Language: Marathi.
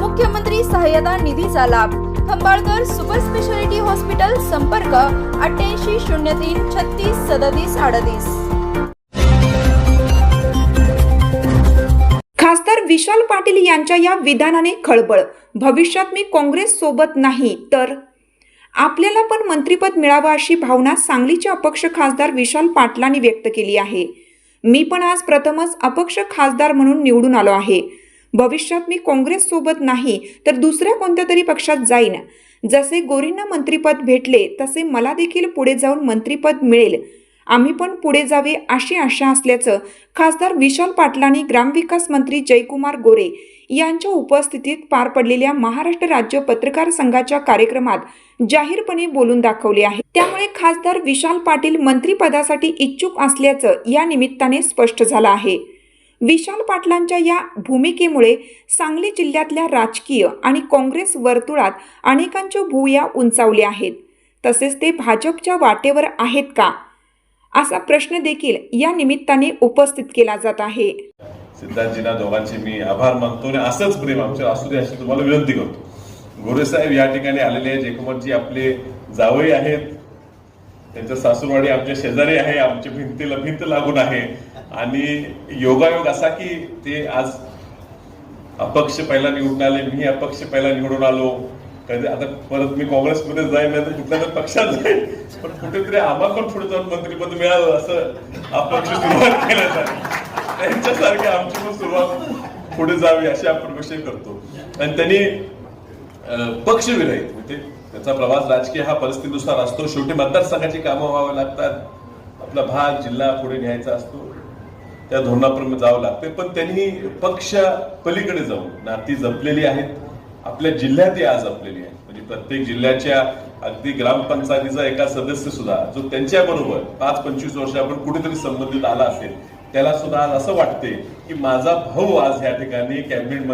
मुख्यमंत्री सहाय्यता निधीचा लाभ. खंबाळकर सुपर स्पेशालिटी हॉस्पिटल संपर्क अठ्ठ्याऐंशी शून्य तीन छत्तीस सदतीस अडतीस. खासदार विशाल पाटील यांच्या या विधानाने खळबळ. भविष्यात मी काँग्रेस सोबत नाही तर? आपल्याला पण मंत्रीपद मिळावं अशी भावना सांगलीचे अपक्ष खासदार विशाल पाटलांनी व्यक्त केली आहे. मी पण आज प्रथमच अपक्ष खासदार म्हणून निवडून आलो आहे. भविष्यात मी काँग्रेस सोबत नाही तर दुसऱ्या कोणत्या तरी पक्षात जाईन. जसे गोरींना मंत्रिपद भेटले तसे मला देखील पुढे जाऊन मंत्रिपद मिळेल. आम्ही पण पुढे जावे अशी आशा असल्याचं खासदार विशाल पाटलांनी ग्रामविकास मंत्री जयकुमार गोरे यांच्या उपस्थितीत पार पडलेल्या महाराष्ट्र राज्य पत्रकार संघाच्या कार्यक्रमात जाहीरपणे बोलून दाखवले आहे. त्यामुळे खासदार विशाल पाटील मंत्रिपदासाठी इच्छुक असल्याचं या निमित्ताने स्पष्ट झालं आहे. विशाल पाटलांच्या या भूमिकेमुळे सांगली जिल्ह्यातल्या राजकीय आणि काँग्रेस वर्तुळात अनेकांच्या भूया उंचावल्या आहेत. तसेच ते भाजपच्या वाटेवर आहेत का? असा प्रश्न देखील या निमित्ताने उपस्थित केला जात आहे. सिद्धार्थजींना दोघांचे मी आभार मानतो आणि असंच प्रेम आमच्या असू दे अशी तुम्हाला विनंती करतो. गोरे या ठिकाणी आलेले आहेत. एकमतजी आपले जावई आहेत. त्यांचं सासूरवाडी आमच्या शेजारी आहे आमच्या भिंतीला भिंत लागून आहे. आणि योगायोग असा की ते आज अपक्ष पहिला निवडून आले मी अपक्ष पहिला निवडून आलो. कधी आता परत मी काँग्रेसमध्ये जाईल नाही तर कुठल्या तरी पक्षात जाईल पण कुठेतरी आम्हाला पण पुढे जाऊन मंत्रीपद मिळालं असं अपक्ष सुरुवात केल्यासाठी त्यांच्यासारख्या आमची पण सुरुवात पुढे जावी अशी आपण विषय करतो. आणि त्यांनी पक्ष पक्षविरहित म्हणजे त्याचा प्रवास राजकीय हा परिस्थितीनुसार असतो. शेवटी मतदारसंघाची कामं व्हावी लागतात. आपला भाग जिल्हा पुढे न्यायचा असतो. त्या धोरणाप्रमाणे जावं लागते. पण त्यांनी पक्ष पलीकडे जाऊन नाती जपलेली आहेत. आपल्या जिल्ह्यातही आज जपलेली आहे म्हणजे प्रत्येक जिल्ह्याच्या अगदी ग्रामपंचायतीचा एका सदस्य सुद्धा जो त्यांच्या बरोबर पाच पंचवीस वर्षापूर्वी कुठेतरी संबंधित आला असेल त्याला सुद्धा आज असं वाटते की माझा भाऊ आज या ठिकाणी कॅबिनेट